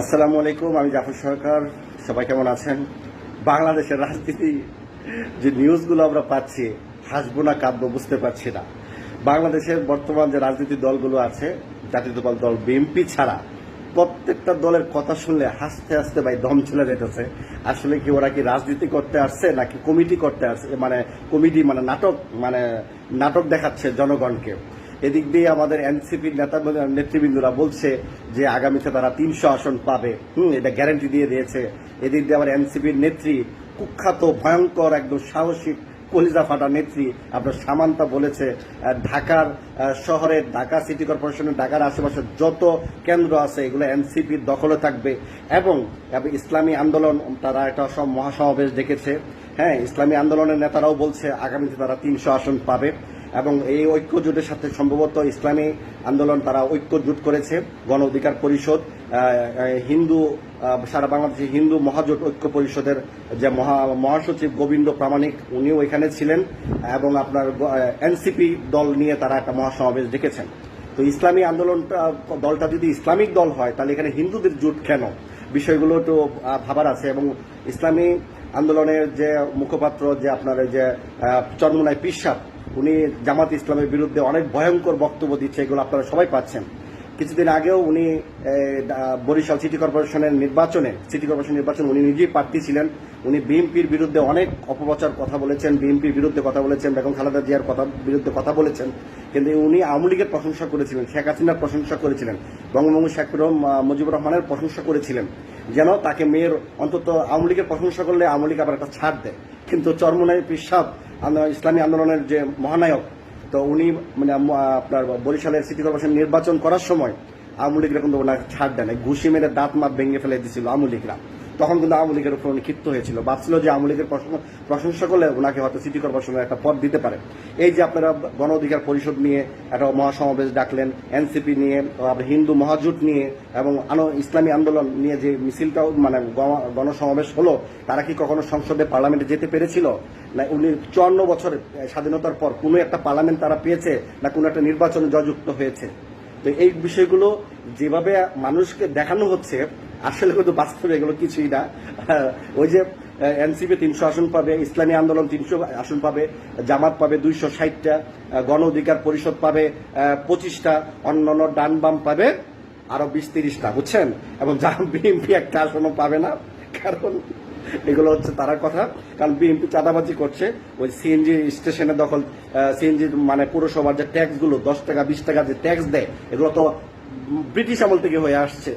আসসালামু আলাইকুম, আমি জাফর সরকার। সবাই কেমন আছেন? বাংলাদেশের রাজনীতি, যে নিউজগুলো আমরা পাচ্ছি, হাসবো না কাঁদবো বুঝতে পারছি না। বাংলাদেশের বর্তমান যে রাজনীতি দলগুলো আছে জাতীয়তাবাদ দল বিএনপি ছাড়া, প্রত্যেকটা দলের কথা শুনলে হাসতে হাসতে ভাই দম চলে যেতেছে। আসলে কি ওরা কি রাজনীতি করতে আসছে, নাকি কমিটি করতে আসছে? মানে কমিটি মানে নাটক মানে নাটক দেখাচ্ছে জনগণকে। এদিক দিয়ে আমাদের এনসিপির নেতা নেতৃবৃন্দরা বলছে যে আগামীতে তারা তিনশো আসন পাবে। হুম, এটা গ্যারান্টি দিয়ে দিয়েছে। এদিক দিয়ে আমার এনসিপির নেত্রী, কুখ্যাত, ভয়ঙ্কর একদম সাহসিক কলিজা ফাটা নেত্রী, আপনার সামান্তা বলেছে ঢাকার শহরের ঢাকা সিটি কর্পোরেশনের ঢাকার আশেপাশে যত কেন্দ্র আছে, এগুলো এনসিপির দখলে থাকবে। এবং এবং ইসলামী আন্দোলন, তারা একটা সব মহাসমাবেশ ডেকেছে। হ্যাঁ ইসলামী আন্দোলনের নেতারাও বলছে, আগামীতে তারা তিনশো আসন পাবে। এবং এই ঐক্য জোটের সাথে সম্ভবত ইসলামী আন্দোলন তারা ঐক্য জোট করেছে, গণ অধিকার পরিষদ হিন্দু সারা বাংলাদেশে হিন্দু মহাজোট ঐক্য পরিষদের যে মহা, মহাসচিব গোবিন্দ প্রামাণিক উনিও এখানে ছিলেন এবং আপনার এনসিপি দল নিয়ে তারা একটা মহাসমাবেশ ডেকেছেন। তো ইসলামী আন্দোলনটা, দলটা যদি ইসলামিক দল হয়, তাহলে এখানে হিন্দুদের জোট কেন? বিষয়গুলো তো ভাবার আছে এবং ইসলামী আন্দোলনের যে মুখপাত্র, যে আপনার যে চরমুনাই পিসাব উনি জামাত ইসলামের বিরুদ্ধে অনেক ভয়ঙ্কর বক্তব্য দিচ্ছে, এগুলো আপনারা সবাই পাচ্ছেন। কিছুদিন আগেও উনি বরিশাল সিটি কর্পোরেশনের নির্বাচনে, সিটি কর্পোরেশন নির্বাচন উনি নিজেই প্রার্থী ছিলেন। উনি বিএনপির বিরুদ্ধে অনেক অপপ্রচার কথা বলেছেন, বিএনপির বিরুদ্ধে কথা বলেছেন, বেগম খালেদা জিয়ার কথা, বিরুদ্ধে কথা বলেছেন। কিন্তু উনি আওয়ামী লীগের প্রশংসা করেছিলেন, শেখ হাসিনার প্রশংসা করেছিলেন, বঙ্গবন্ধু শেখ মুজিবুর রহমানের প্রশংসা করেছিলেন। যেন তাকে মেয়ের অন্তত আওয়ামী লীগের প্রশংসা করলে আওয়ামী লীগ আবার একটা ছাড় দেয়। কিন্তু চরমনাই পিসাব ইসলামী আন্দোলনের যে মহানায়ক, তো উনি মানে আপনার বরিশালের সিটি কর্পোরেশন নির্বাচন করার সময় আওয়ামী লীগরা কিন্তু ওনাকে ছাড় দেয় না ঘুষি মেরে দাঁত মাপ ভেঙে ফেলে দিয়েছিল আওয়ামী লীগরা। তখন কিন্তু আওয়ামী লীগের উপর উনি ক্ষিপ্ত হয়েছিল। ভাবছিল যে আওয়ামী লীগের প্রশংসা- করলে ওনাকে হয়তো সিটি কর্পোরেশনের একটা পদ দিতে পারে। এই যে আপনারা গণ অধিকার পরিষদ নিয়ে একটা মহাসমাবেশ ডাকলেন, এনসিপি নিয়ে আবার হিন্দু মহাজোট নিয়ে এবং আনো- ইসলামী আন্দোলন নিয়ে যে মিছিলটাও মানে গণ- গণসমাবেশ হলো, তারা কি কখনো সংসদে পার্লামেন্টে যেতে পেরেছিল? না, উনি চুয়ান্ন বছর স্বাধীনতার পর কোনো একটা পার্লামেন্ট তারা পেয়েছে, না কোনো একটা নির্বাচনে জয়যুক্ত হয়েছে? তো এই বিষয়গুলো যেভাবে মানুষকে দেখানো হচ্ছে, আসলে কিন্তু বাস্তবে এগুলো কিছুই না। ওই যে এনসিপি তিনশো আসন পাবে, ইসলামী আন্দোলন তিনশো আসন পাবে, জামাত পাবে দুইশো ষাটটা গণ অধিকার পরিষদ পাবে পঁচিশটা অন্যান্য ডান বাম পাবে আরও বিশ তিরিশটা, বুঝছেন? এবং বিএনপি একটা আসনও পাবে না, কারণ এগুলো হচ্ছে তারা কথা, কারণ বিএনপি চাঁদাবাজি করছে, ওই সিএনজি স্টেশনে দখল সিএনজি মানে পুরসভার যে ট্যাক্সগুলো, দশ টাকা, বিশ টাকা যে ট্যাক্স দেয়, এগুলো তো ব্রিটিশ আমল থেকে হয়ে আসছে।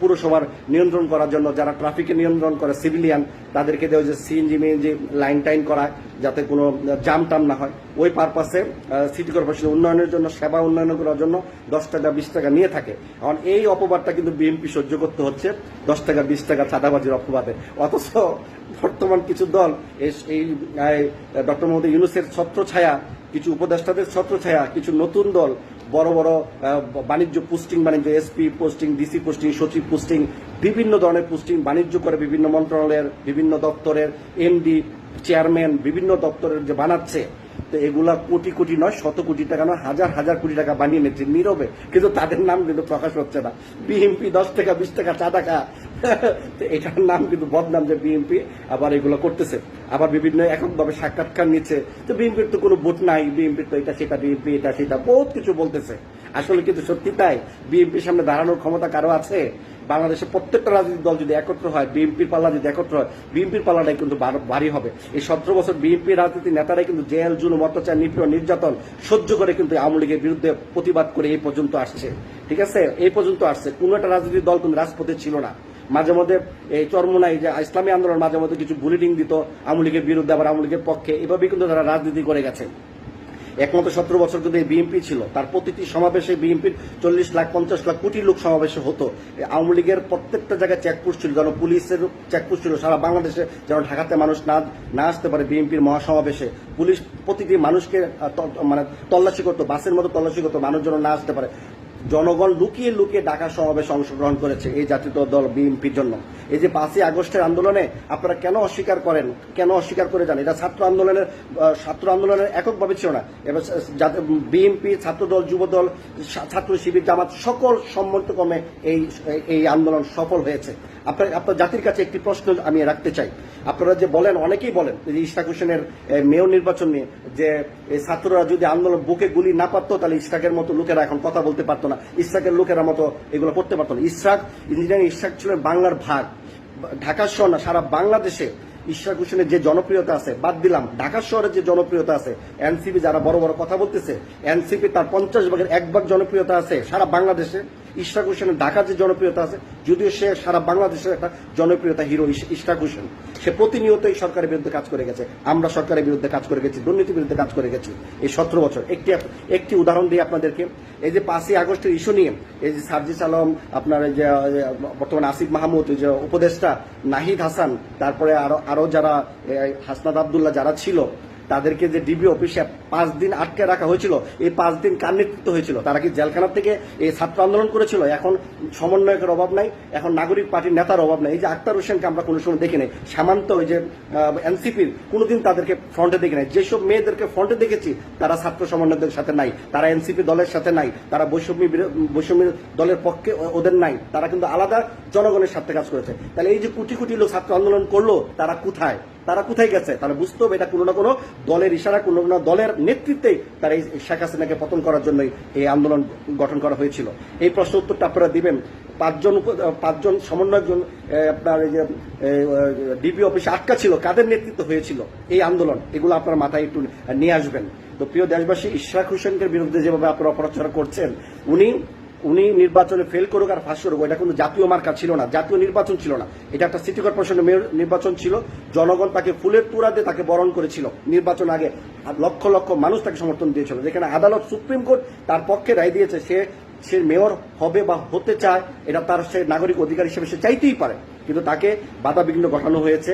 পুরসভার নিয়ন্ত্রণ করার জন্য যারা ট্রাফিকে নিয়ন্ত্রণ করে, সিভিলিয়ান, তাদেরকে দেওয়া যে সিএনজি মিএনজি লাইন টাইন করা, যাতে কোনো জাম টাম না হয়। ওই পারপাসে সিটি কর্পোরেশন উন্নয়নের জন্য, সেবা উন্নয়ন করার জন্য দশ টাকা, বিশ টাকা নিয়ে থাকে। এখন এই অপবাদটা কিন্তু বিএনপি সহ্য করতে হচ্ছে। দশ টাকা, বিশ টাকা চাঁদাবাজির অপবাদে। অথচ বর্তমান কিছু দল এই ডক্টর মোহাম্মদ ইউনুসের ছত্রছায়া, কিছু উপদেষ্টাদের ছত্রছায়া, কিছু নতুন দল বড় বড় বাণিজ্য পোস্টিং, বাণিজ্য এসপি পোস্টিং, ডিসি পোস্টিং, সচিব পোস্টিং, বিভিন্ন ধরনের পোস্টিং বাণিজ্য করে বিভিন্ন মন্ত্রণালয়ের, বিভিন্ন দপ্তরের এমডি, চেয়ারম্যান, বিভিন্ন দপ্তরের যে বানাচ্ছে, তো এগুলা কোটি কোটি নয়, শত কোটি টাকা নয়, হাজার হাজার কোটি টাকা বানিয়ে নিচ্ছে নীরবে। কিন্তু তাদের নাম কিন্তু প্রকাশ হচ্ছে না। বিএমপি দশ টাকা, বিশ টাকা, চা টাকা এটার নাম কিন্তু বদনাম যে বিএনপি আবার এগুলো করতেছে। আবার বিভিন্ন এককভাবে সাক্ষাৎকার নিচ্ছে। তো বিএনপির তো কোনো ভোট নাই। বিএনপির তো এটা, সেটা বিএনপি এটা, সেটা, বহুত কিছু বলতেছে। আসলে কিন্তু সত্যি তাই। বিএনপির সামনে দাঁড়ানোর ক্ষমতা কারও আছে? বাংলাদেশের প্রত্যেকটা রাজনৈতিক দল যদি একত্র হয় বিএনপির পাল্লা যদি একত্র হয় বিএনপির পাল্লাটাই কিন্তু ভারী হবে। এই সতেরো বছর বিএনপি রাজনীতির নেতারাই কিন্তু জেল, জুলুম, অত্যাচার, নিপীড়ন, নির্যাতন সহ্য করে কিন্তু আওয়ামী লীগের বিরুদ্ধে প্রতিবাদ করে এই পর্যন্ত আসছে। ঠিক আছে? এই পর্যন্ত আসছে। কোনো একটা রাজনৈতিক দল কিন্তু রাজপথে ছিল না। মাঝে মধ্যে এই চরমোনাই যে ইসলামী আন্দোলন মাঝে মধ্যে কিছু বুলেটিং দিত, আওয়ামী লীগের বিরুদ্ধে আবার আওয়ামী লীগের পক্ষে, এভাবেই কিন্তু তারা রাজনীতি করে গেছে। একমাত্র সতেরো বছর কিন্তু এই বিএনপি ছিল। তার প্রতিটি সমাবেশে বিএনপির চল্লিশ লাখ, পঞ্চাশ লাখ, কোটি লোক সমাবেশে হতো। আওয়ামী লীগের প্রত্যেকটা জায়গায় চেকপোস্ট ছিল, যেন পুলিশের চেকপোস্ট ছিল। সারা বাংলাদেশে যেন ঢাকাতে মানুষ না না আসতে পারে বিএনপির মহাসমাবেশে। পুলিশ প্রতিটি মানুষকে মানে তল্লাশি করতো, বাসের মতো তল্লাশি করতো, মানুষ যেন না আসতে পারে। জনগণ লুকিয়ে লুকিয়ে ঢাকা সমাবেশে অংশগ্রহণ করেছে এই জাতীয় দল বিএনপির জন্য। এই যে পাঁচই আগস্টের আন্দোলনে আপনারা কেন অস্বীকার করেন? কেন অস্বীকার করে যান? এটা ছাত্র আন্দোলনের ছাত্র আন্দোলনের এককভাবে ছিল না। এবার বিএনপি, ছাত্রদল, যুবদল সা- ছাত্র শিবির, জামাত সকল সম্মতক্রমে এই এই আন্দোলন সফল হয়েছে। আপনার আপনার জাতির কাছে একটি প্রশ্ন আমি রাখতে চাই। আপনারা যে বলেন, অনেকেই বলেন যে ইশরাক হোসেনের মেয়র নির্বাচন নিয়ে যে ছাত্ররা যদি আন্দোলন বুকে গুলি না পারতো, তাহলে ইশরাকের মতো লোকেরা এখন কথা বলতে পারতো না। ইশরাকের লোকেরা মতো এগুলো করতে পারতো না। ইসরাক ইঞ্জিনিয়ারিং ইসরাক ছিল বাংলার ভাগ। ঢাকা শহর না, সারা বাংলাদেশে ইশরাক হোসেনের যে জনপ্রিয়তা আছে, বাদ দিলাম ঢাকা শহরের যে জনপ্রিয়তা আছে, এনসিপি যারা বড় বড় কথা বলতেছে, এনসিপি তার পঞ্চাশ ভাগের এক ভাগ জনপ্রিয়তা আছে সারা বাংলাদেশে। ইশরাক হোসেনের ঢাকার যে জনপ্রিয়তা আছে, যদিও সে সারা বাংলাদেশের একটা জনপ্রিয়তা হিরো ইশ- ইশরাক হোসেন। সে প্রতিনিয়তই সরকারের বিরুদ্ধে কাজ করে গেছে। আমরা সরকারের বিরুদ্ধে কাজ করে গেছি, দুর্নীতির বিরুদ্ধে কাজ করে গেছি। এই সতেরো বছর, একটি একটি উদাহরণ দিই আপনাদেরকে। এই যে পাঁচই আগস্টের ইস্যু নিয়ে, এই যে সার্জিস আলম, আপনার যে বর্তমান আসিফ মাহমুদ যে উপদেষ্টা নাহিদ হাসান, তারপরে আরও আরও যারা হাসনাদ আবদুল্লাহ যারা ছিল তাদেরকে যে ডিবি অফিসে পাঁচ দিন আটকে রাখা হয়েছিল, এই পাঁচ দিন কার নেতৃত্ব হয়েছিল? তারা কি জেলখানার থেকে এই ছাত্র আন্দোলন করেছিল? এখন সমন্বয়কের অভাব নাই, এখন নাগরিক পার্টির নেতার অভাব নাই। এই যে আক্তার হোসেনকে আমরা কোনো সময় দেখি নাই, সামান্ত ওই যে এনসিপির কোনোদিন তাদেরকে ফ্রন্টে দেখি নাই। যেসব মেয়েদেরকে ফ্রন্টে দেখেছি, তারা ছাত্র সমন্বয়কদের সাথে নাই, তারা এনসিপি দলের সাথে নাই, তারা বৈষম্য বৈষম্য দলের পক্ষে ওদের নাই, তারা কিন্তু আলাদা জনগণের সাথে কাজ করেছে। তাহলে এই যে কোটি কোটি লোক ছাত্র আন্দোলন করল, তারা কোথায়? তারা কোথায় গেছে? তাহলে বুঝতে হবে এটা কোনো না কোনো দলের ইশারা, কোনো না দলের নেতৃত্বেই তারা এই শেখ হাসিনাকে পতন করার জন্যই এই আন্দোলন গঠন করা হয়েছিল। এই প্রশ্ন উত্তরটা আপনারা দিবেন। পাঁচজন পাঁচজন সমন্বয়কজন আপনার এই যে ডিপি অফিসে আটকা ছিল। কাদের নেতৃত্ব হয়েছিল এই আন্দোলন? এগুলো আপনার মাথায় একটু নিয়ে আসবেন। তো প্রিয় দেশবাসী, ইশরাক হোসেনকে বিরুদ্ধে যেভাবে আপনারা অপপ্রচার করছেন, উনি উনি নির্বাচনে ফেল করুক আর ফাঁস করুক, এটা কিন্তু জাতীয় মার্কা ছিল না, জাতীয় নির্বাচন ছিল না। এটা একটা সিটি কর্পোরেশনের মেয়র নির্বাচন ছিল, জনগণ তাকে ফুলের তুরা দিয়ে তাকে বরণ করেছিল নির্বাচন আগে লক্ষ লক্ষ মানুষ তাকে সমর্থন দিয়েছিল। যেখানে আদালত সুপ্রিম কোর্ট তার পক্ষে রায় দিয়েছে, সে সে মেয়র হবে বা হতে চায়, এটা তার সে নাগরিক অধিকার হিসেবে সে চাইতেই পারে। কিন্তু তাকে বাধা বিঘ্ন ঘটানো হয়েছে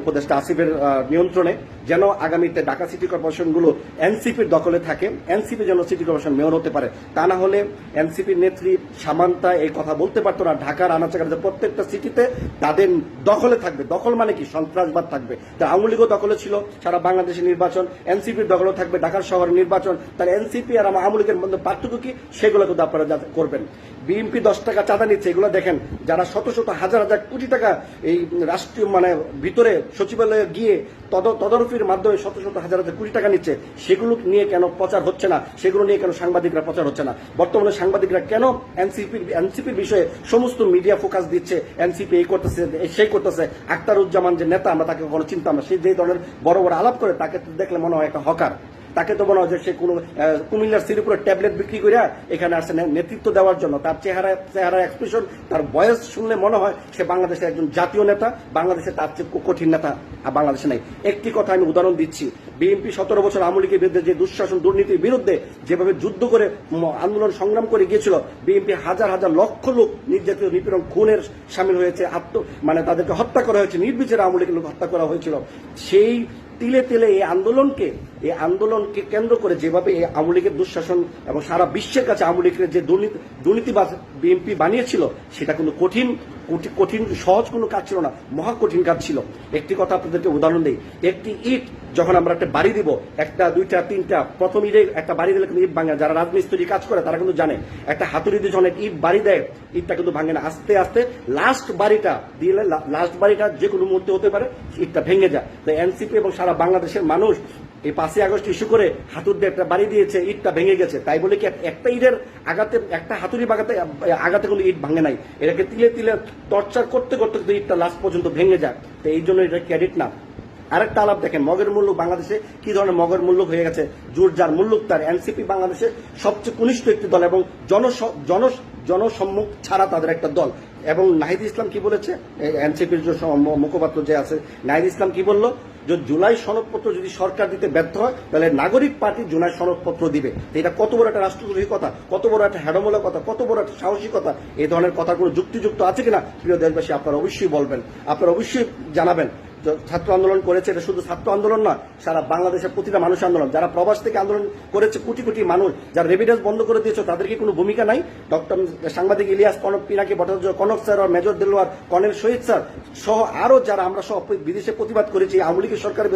উপদেষ্টা আসিফের নিয়ন্ত্রণে। যেন আগামীতে ঢাকা সিটি কর্পোরেশনগুলো এনসিপির দখলে থাকে, এনসিপি যেন সিটি কর্পোরেশন মেয়র হতে পারে। তা না হলে এনসিপির নেত্রী সামান্তা এই কথা বলতে পারতো না। ঢাকার আনাচাকার প্রত্যেকটা সিটিতে তাদের দখলে থাকবে। দখল মানে কি? সন্ত্রাসবাদ থাকবে। তা আওয়ামী দখলে ছিল। সারা বাংলাদেশের নির্বাচন, এনসিপির দখলে থাকবে। ঢাকার শহরের নির্বাচন, তাহলে এনসিপি আর আওয়ামী লীগের মধ্যে পার্থক্য কি? সেগুলো কিন্তু আপনারা করবেন। বিএনপি দশ টাকা চাঁদা নিচ্ছে, এগুলো দেখেন, যারা শত শত হাজার হাজার কোটি টাকা এই রাষ্ট্রীয় মানে ভিতরে সচিবালয়ে গিয়ে তদ- তদারকির মাধ্যমে শত শত হাজার হাজার কোটি টাকা নিচ্ছে, সেগুলো নিয়ে কেন প্রচার হচ্ছে না? সেগুলো নিয়ে কেন সাংবাদিকরা প্রচার হচ্ছে না? বর্তমানে সাংবাদিকরা কেন এনসিপির এনসিপির বিষয়ে সমস্ত মিডিয়া ফোকাস দিচ্ছে? এনসিপি এই করতেছে, সেই করতেছে। আক্তারুজ্জামান যে নেতা, আমরা তাকে কখনো চিন্তা আমরা সেই যে ধরনের বড় বড় আলাপ করে, তাকে দেখলে মনে হয় একটা হকার। তাকে তো মনে হয় যে সে কোনো কুমিল্লার শ্রীপুরের ট্যাবলেট বিক্রি করে এখানে আসছে নেতৃত্ব দেওয়ার জন্য। তার চেহারা চেহারা এক্সপ্রেশন তার বয়স শুনলে মনে হয় সে বাংলাদেশের একজন জাতীয় নেতা, বাংলাদেশে তার চেয়ে কঠিন নেতা বাংলাদেশে নাই। একটি কথা আমি উদাহরণ দিচ্ছি। বিএনপি সতেরো বছর আওয়ামী লীগের বিরুদ্ধে যে দুঃশাসন, দুর্নীতির বিরুদ্ধে যেভাবে যুদ্ধ করে আন্দোলন সংগ্রাম করে গিয়েছিল বিএনপি হাজার হাজার লক্ষ লোক নির্যাতিত, নিপীড়ন, খুনের সামিল হয়েছে, আত্ম মানে তাদেরকে হত্যা করা হয়েছে, নির্বিচারে আওয়ামী লীগের লোক হত্যা করা হয়েছিল। সেই তিলে তিলে এই আন্দোলনকে এই আন্দোলনকে কেন্দ্র করে যেভাবে এই আওয়ামী লীগের দুঃশাসন এবং সারা বিশ্বের কাছে আওয়ামী লীগের যে দুর্নীতি, দুর্নীতিবাজ বিএনপি বানিয়েছিল, সেটা কিন্তু কঠিন কঠি- কঠিন সহজ কোনো কাজ ছিল না, মহা কঠিন কাজ ছিল। একটি কথা আপনাদেরকে উদাহরণ দিই। একটি ইট, যখন আমরা একটা বাড়ি দিব, একটা, দুইটা, তিনটা, প্রথম ইটে একটা বাড়ি দিলে কিন্তু ইট ভাঙে। যারা রাজমিস্ত্রি কাজ করে, তারা কিন্তু জানে, একটা হাতুড়ি দিয়ে যখন ইট বাড়ি দেয়, ইটটা কিন্তু ভাঙে না। আস্তে আস্তে লাস্ট বাড়িটা দিলে লাস্ট বাড়িটা যে কোনো মুহূর্তে হতে পারে, ইটটা ভেঙে যায়। তো এনসিপি এবং সারা বাংলাদেশের মানুষ এই পাঁচই আগস্ট ইস্যু করে হাতুর একটা বাড়ি দিয়েছে, ইটটা ভেঙে গেছে। তাই বলে কি একটা ইটের আগাতে একটা হাতুড়ি বাগাতে আগাতে কোনো ইট ভাঙে নাই। এটাকে তিলে তিলে টর্চার করতে করতে কিন্তু ইটটা লাস্ট পর্যন্ত ভেঙে যায়। তো এই জন্য এটা ক্রেডিট না। আরেকটা আলাপ দেখেন, মগের মূল্য বাংলাদেশে কি ধরনের মগের মূল্য হয়ে গেছে? জোর যার মূল্য, তার এনসিপি বাংলাদেশে সবচেয়ে কনিষ্ঠ একটি দল এবং জন জন জনসম্মুখ ছাড়া তাদের একটা দল। এবং নাহিদ ইসলাম কি বলেছে? এনসিপির মুখপাত্র যে আছে, নাহিদ ইসলাম কি বলল? যে জুলাই সনদপত্র যদি সরকার দিতে ব্যর্থ হয়, তাহলে নাগরিক পার্টি জুলাই সনদপত্র দিবে। এটা কত বড় একটা রাষ্ট্রদ্রোহী কথা, কত বড় একটা হ্যাডমূলক কথা, কত বড় একটা সাহসিকতা এই ধরনের কথাগুলো যুক্তিযুক্ত আছে কিনা? প্রিয় দেশবাসী, আপনারা অবশ্যই বলবেন, আপনারা অবশ্যই জানাবেন। ছাত্র আন্দোলন করেছে, এটা শুধু ছাত্র আন্দোলন না সারা বাংলাদেশের প্রতিটা মানুষ আন্দোলন। যারা প্রবাস থেকে আন্দোলন করেছে, কোটি কোটি মানুষ, যারা রেভিডেন্স বন্ধ করে দিয়েছে তাদের কি কোনো ভূমিকা নাই। ডক্টর সাংবাদিক ইলিয়াস কনক পিনাকি ভট্টাচার্য, কনক স্যার আর major Delwar, colonel Shahid sir সহ আরও যারা আমরা সব বিদেশে প্রতিবাদ করেছি আওয়ামী লীগের সরকারের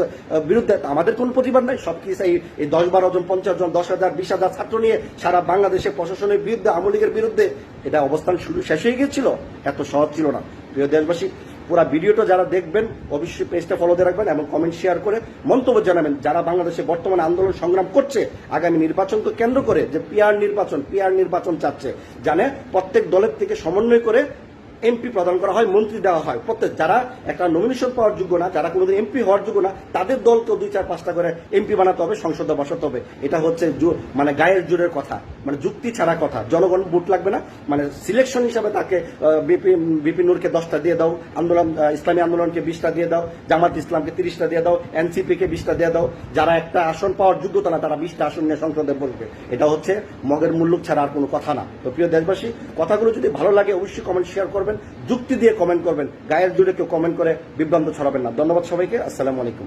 বিরুদ্ধে আমাদের কোনো প্রতিবাদ নাই। সব কিছু এই এই দশ বারো জন, পঞ্চাশ জন, দশ হাজার, বিশ হাজার ছাত্র নিয়ে সারা বাংলাদেশে প্রশাসনের বিরুদ্ধে, আওয়ামী লীগের বিরুদ্ধে, এটা অবস্থান শুরু শেষ হয়ে গিয়েছিল। এত সহজ ছিল না। প্রিয় দেশবাসী পুরা ভিডিওটা যারা দেখবেন, অবশ্যই পেজটা ফলো দিয়ে রাখবেন এবং কমেন্ট শেয়ার করে মন্তব্য জানাবেন। যারা বাংলাদেশে বর্তমানে আন্দোলন সংগ্রাম করছে, আগামী নির্বাচনকে কেন্দ্র করে যে পিআর নির্বাচন পিআর নির্বাচন চাচ্ছে, জানে প্রত্যেক দলের থেকে সমন্বয় করে এমপি প্রদান করা হয়, মন্ত্রী দেওয়া হয়। প্রত্যেক যারা একটা নমিনেশন পাওয়ার যোগ্য না, যারা কোনোদিন এমপি হওয়ার যোগ্য না, তাদের দলকেও দুই চার পাঁচটা করে এমপি বানাতে হবে, সংসদে বসাতে হবে। এটা হচ্ছে মানে গায়ের জোরের কথা মানে যুক্তি ছাড়া কথা। জনগণ ভোট লাগবে না মানে সিলেকশন হিসাবে তাকে বিপি বিপি নূরকে দশটা দিয়ে দাও, আন্দোলন ইসলামী আন্দোলনকে বিশটা দিয়ে দাও, জামাত ইসলামকে তিরিশটা দিয়ে দাও এনসিপি কে বিশটা দিয়ে দাও। যারা একটা আসন পাওয়ার যোগ্যতা না তারা বিশটা আসন নিয়ে সংসদে বসবে। এটা হচ্ছে মগের মূল্য ছাড়া আর কোনো কথা না। তো প্রিয় দেশবাসী, কথাগুলো যদি ভালো লাগে, অবশ্যই কমেন্ট শেয়ার করবেন, যুক্তি দিয়ে কমেন্ট করবেন। গায়ের জুড়ে কেউ কমেন্ট করে বিভ্রান্ত ছড়াবেন না। ধন্যবাদ সবাইকে, আসসালামু আলাইকুম।